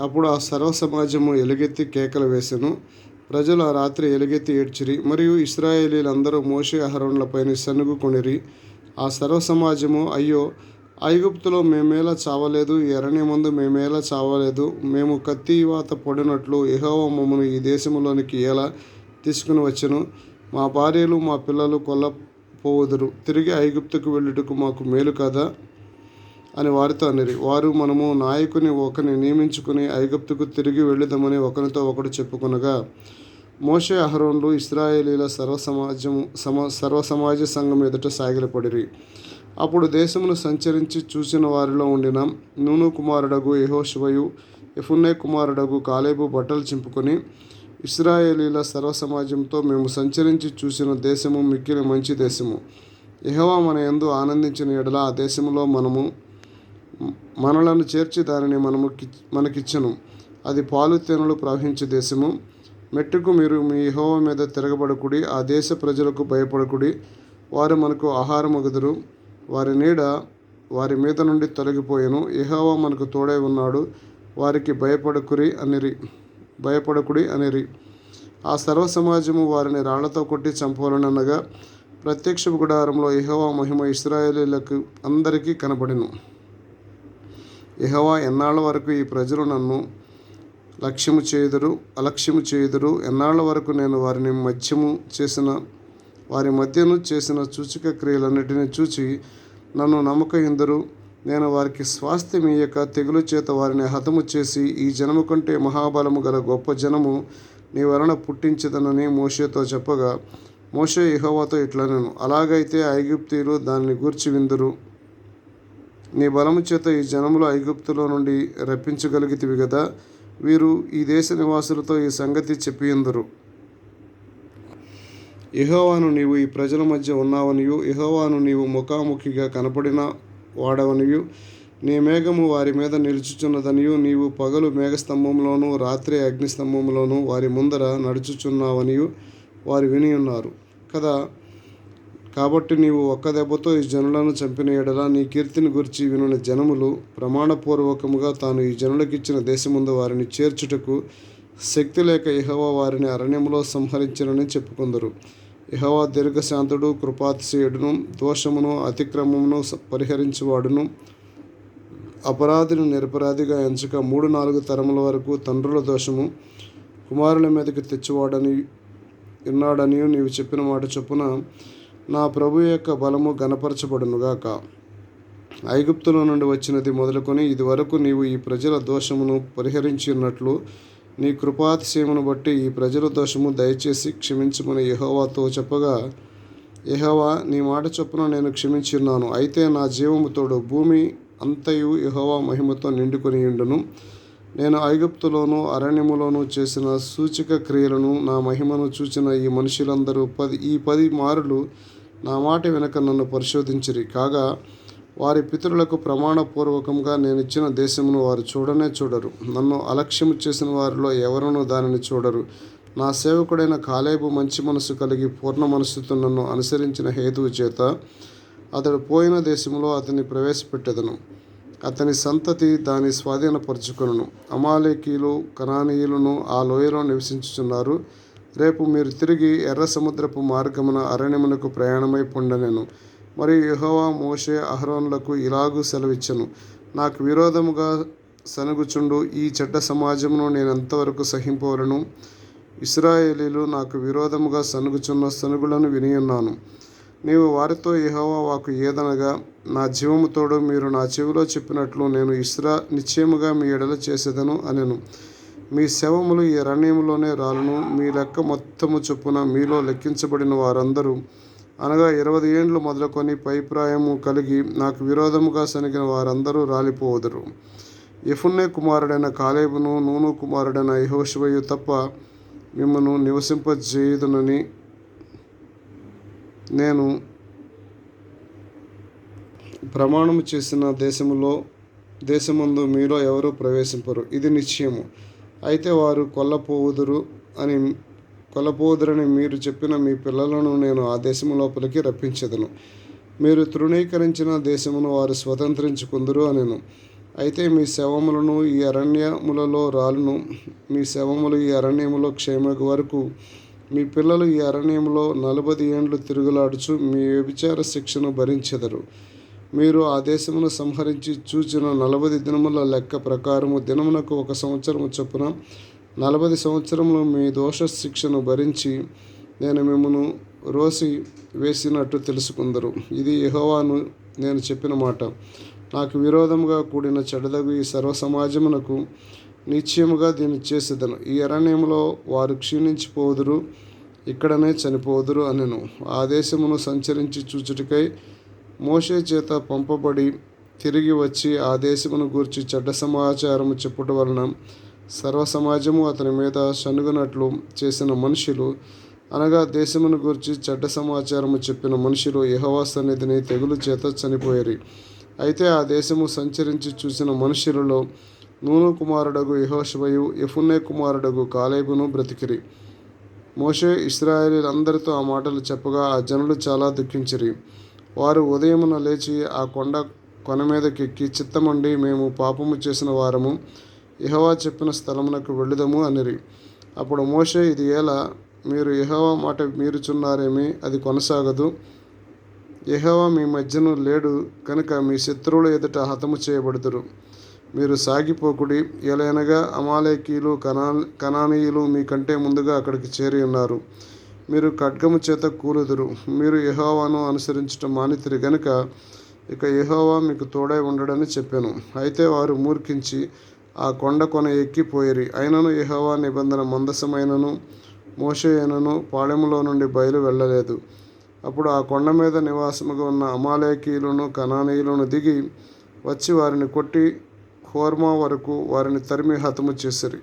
అప్పుడు ఆ సర్వ సమాజము ఎలుగెత్తి కేకలు వేసెను. ప్రజలు ఆ రాత్రి ఎలుగెత్తి ఏడ్చిరి. మరియు ఇస్రాయేలీలందరూ మోషే అహరోన్లపైన సనుగుకొనిరి ఆ సర్వ సమాజము అయ్యో ఐగుప్తులో మేమేలా చావలేదు ఈ ముందు మేమేలా చావలేదు. మేము కత్తి వాత పడినట్లు యెహోవా మమ్మను ఈ దేశంలోనికి ఎలా తీసుకుని వచ్చను? మా భార్యలు మా పిల్లలు కొల్లపోవుదురు. తిరిగి ఐగుప్తుకు వెళ్ళుటకు మాకు మేలు కదా? అని వారితో అనిరి. వారు మనము నాయకుని ఒకరిని నియమించుకుని ఐగుప్తుకు తిరిగి వెళ్ళుదామని ఒకరితో ఒకడు చెప్పుకునగా మోషే అహరోన్లు ఇస్రాయేలీల సర్వ సమాజము సమ సర్వ సమాజ సంఘం ఎదుట సాగిలపడిరి. అప్పుడు దేశమును సంచరించి చూసిన వారిలో ఉండిన నూను కుమారుడగు యహోశివయు ఎఫున్నే కుమారుడగు కాలేబు బట్టలు చింపుకొని ఇస్రాయేలీల సర్వ సమాజంతో మేము సంచరించి చూసిన దేశము మిక్కిలి మంచి దేశము. యహోవా మన ఎందు ఆనందించిన ఎడల ఆ దేశములో మనము మనలను చేర్చి దానిని మనము మనకిచ్చను. అది పాలు తేనెలు ప్రవహించే దేశము. మెట్టుకు మీరు మీ యెహోవా మీద తిరగబడకుడి ఆ దేశ ప్రజలకు భయపడకుడి. వారు మనకు ఆహారమగుదురు వారి నీడ వారి మీద నుండి తొలగిపోయాను. యెహోవా మనకు తోడై ఉన్నాడు. వారికి భయపడకురి అనిరి భయపడకుడి అనిరి. ఆ సర్వ సమాజము వారిని రాళ్ళతో కొట్టి చంపాలనగా ప్రత్యక్ష గుడారంలో యెహోవా మహిమ ఇస్రాయేలీలకు అందరికీ కనబడిను. ఇహవా ఎన్నాళ్ళ వరకు ఈ ప్రజలు నన్ను లక్ష్యము చేయుదురు? అలక్ష్యము చేయుదురు? ఎన్నాళ్ళ వరకు నేను వారిని మధ్యము చేసిన వారి మధ్యను చేసిన సూచిక క్రియలన్నిటిని చూచి నన్ను నమ్మకయిందరు? నేను వారికి స్వాస్థ్యం ఇయ్యక తెగులు చేత వారిని హతము చేసి ఈ జనము కంటే మహాబలము గల గొప్ప జనము నీ వలన పుట్టించదనని మోషేతో చెప్పగా మోషే ఇట్లా నేను అలాగైతే ఐగుప్తీయులు దానిని గూర్చి విందురు. నీ బలము చేత ఈ జనములు ఐగుప్తులో నుండి రప్పించగలిగితివి కదా వీరు ఈ దేశ నివాసులతో ఈ సంగతి చెప్పియందురు. ఇహోవాను నీవు ఈ ప్రజల మధ్య ఉన్నావనియు ఇహోవాను నీవు ముఖాముఖిగా కనపడిన వాడవనియు నీ మేఘము వారి మీద నిలుచుచున్నదనియు నీవు పగలు మేఘస్తంభంలోను రాత్రి అగ్నిస్తంభంలోను వారి ముందర నడుచుచున్నావనియు వారు విని ఉన్నారు కదా కాబట్టి నీవు ఒక్క దెబ్బతో ఈ జనులను చంపిన ఎడల నీ కీర్తిని గురించి వినున్న జనములు ప్రమాణపూర్వకముగా తాను ఈ జనులకిచ్చిన దేశముందు వారిని చేర్చుటకు శక్తి లేక ఇహవా వారిని అరణ్యములో సంహరించినని చెప్పుకుందరు. ఇహవా దీర్ఘశాంతుడు కృపాతిశయుడును దోషమును అతిక్రమమును పరిహరించువాడును. అపరాధిని నిరపరాధిగా ఎంచక మూడు నాలుగు తరముల వరకు తండ్రుల దోషము కుమారుల మీదకి తెచ్చువాడని విన్నాడని నీవు చెప్పిన మాట చొప్పున నా ప్రభు యొక్క బలము గనపరచబడునుగాక ఐగుప్తులో నుండి వచ్చినది మొదలుకొని ఇదివరకు నీవు ఈ ప్రజల దోషమును పరిహరించినట్లు నీ కృపాతిశయమును బట్టి ఈ ప్రజల దోషము దయచేసి క్షమించమని యహోవాతో చెప్పగా యహోవా నీ మాట చొప్పున నేను క్షమించి ఉన్నాను అయితే నా జీవము తోడు భూమి అంతయు యహోవా మహిమతో నిండుకొని ఉండును. నేను ఐగుప్తులోను అరణ్యములోను చేసిన సూచక క్రియలను నా మహిమను చూచిన ఈ మనుషులందరూ పది ఈ పది మారులు నా మాట వెనక నన్ను పరిశోధించిరి. కాగా వారి పితరులకు ప్రమాణపూర్వకంగా నేను ఇచ్చిన దేశమును వారు చూడనే చూడరు. నన్ను అలక్ష్యము చేసిన వారిలో ఎవరునూ దానిని చూడరు. నా సేవకుడైన కాలేబు మంచి మనసు కలిగి పూర్ణ మనస్సుతో నన్ను అనుసరించిన హేతువు చేత అతడు పోయిన దేశంలో అతన్ని ప్రవేశపెట్టెదను. అతని సంతతి దాని స్వాధీనపరుచుకొనును. అమాలేకీలు కనానీయులను ఆ లోయలో నివసించుచున్నారు. రేపు మీరు తిరిగి ఎర్ర సముద్రపు మార్గమున అరణ్యమునకు ప్రయాణమై పొండనెను. మరియు యెహోవా మోషే అహరోన్లకు ఇలాగూ సెలవిచ్చను. నాకు విరోధముగా సనుగుచుండు ఈ చెడ్డ సమాజమును నేను ఎంతవరకు సహింపవలను? ఇస్రాయేలీలు నాకు విరోధముగా సనుగుచున్న సనుగులను వినియున్నాను. నీవు వారితో యెహోవా వాకు ఏదనగా నా జీవముతోడు మీరు నా చెవిలో చెప్పినట్లు నేను ఇస్రా నిశ్చయముగా మీ ఎడల చేసేదను అనెను. మీ శవములు ఈ అరణ్యములోనే రాలును. మీ లెక్క మొత్తము చొప్పున మీలో లెక్కించబడిన వారందరూ అనగా ఇరవై ఏండ్లు మొదలుకొని పైప్రాయము కలిగి నాకు విరోధముగా సనిగిన వారందరూ రాలిపోవుదురు ఎఫున్నే కుమారుడైన కాలేబును నూను కుమారుడైన యహోశివయు తప్ప మిమ్మను నివసింపజేయుదునని నేను ప్రమాణము చేసిన దేశములో దేశమందు మీలో ఎవరూ ప్రవేశింపరు. ఇది నిశ్చయము. అయితే వారు కొల్లపోవుదురు అని కొల్లపోవుదురని మీరు చెప్పిన మీ పిల్లలను నేను ఆ దేశము లోపలికి రప్పించెదను. మీరు తృణీకరించిన దేశమును వారు స్వతంత్రించుకుందరు అనెను. అయితే మీ శవములను ఈ అరణ్యములలో రాలును. మీ శవములు ఈ అరణ్యములో క్షేమకు వరకు. మీ పిల్లలు ఈ అరణ్యములో నలభై ఏండ్లు తిరుగులాడుచు మీ వ్యభిచార శిక్షను భరించెదరు. మీరు ఆ దేశమును సంహరించి చూచిన నలభై దినముల లెక్క ప్రకారము దినమునకు ఒక సంవత్సరము చొప్పున నలభై సంవత్సరములు మీ దోష శిక్షను భరించి నేను మిమ్మను రోసి వేసినట్టు తెలుసుకుందరు. ఇది యహోవాను నేను చెప్పిన మాట. నాకు విరోధముగా కూడిన చెడదగు ఈ సర్వ సమాజమునకు నిశ్చయముగా దీన్ని చేసేదను. ఈ అరణ్యంలో వారు క్షీణించిపోదురు ఇక్కడనే చనిపోదురు అనెను. ఆ దేశమును సంచరించి చూచుటకై మోషే చేత పంపబడి తిరిగి వచ్చి ఆ దేశమును గూర్చి చెడ్డ సమాచారము చెప్పుట వలన సర్వ సమాజము అతని మీద శనుగునట్లు చేసిన మనుషులు అనగా దేశమును గూర్చి చెడ్డ సమాచారము చెప్పిన మనుషులు యెహోవా సన్నిధిని తెగులు చేత చనిపోయారు. అయితే ఆ దేశము సంచరించి చూసిన మనుషులలో నూను కుమారుడగు యెహోషువయు యెఫున్నె కుమారుడగు కాలేబును బ్రతికిరి. మోషే ఇస్రాయేలీలందరితో ఆ మాటలు చెప్పగా ఆ జనులు చాలా దుఃఖించిరి. వారు ఉదయమున లేచి ఆ కొండ కొన మీదకెక్కి చిత్తమండి మేము పాపము చేసిన వారము. ఇహవా చెప్పిన స్థలమునకు వెళ్ళుదము అనిరి. అప్పుడు మోషే ఇది ఎలా? మీరు ఇహవా మాట మీరుచున్నారేమి? అది కొనసాగదు. ఇహవా మీ మధ్యను లేడు కనుక మీ శత్రువుల ఎదుట హతము చేయబడుతురు మీరు సాగిపోకుడి ఎలైనగా అమాలేకీలు కనా కనానీయులు మీకంటే ముందుగా అక్కడికి చేరి ఉన్నారు. మీరు ఖడ్గము చేత కూలుదురు. మీరు యహోవాను అనుసరించటం మానితిరి గనుక ఇక యహోవా మీకు తోడై ఉండడని చెప్పాను. అయితే వారు మూర్ఖించి ఆ కొండ కొన ఎక్కిపోయిరి అయినను యహోవా నిబంధన మందసమైనను మోషే అయినను పాళెములో నుండి బయలు వెళ్ళలేదు. అప్పుడు ఆ కొండ మీద నివాసముగా ఉన్న అమాలేకీయులను కనానీయులను దిగి వచ్చి వారిని కొట్టి హోర్మా వరకు వారిని తరిమి హతము చేసిరి.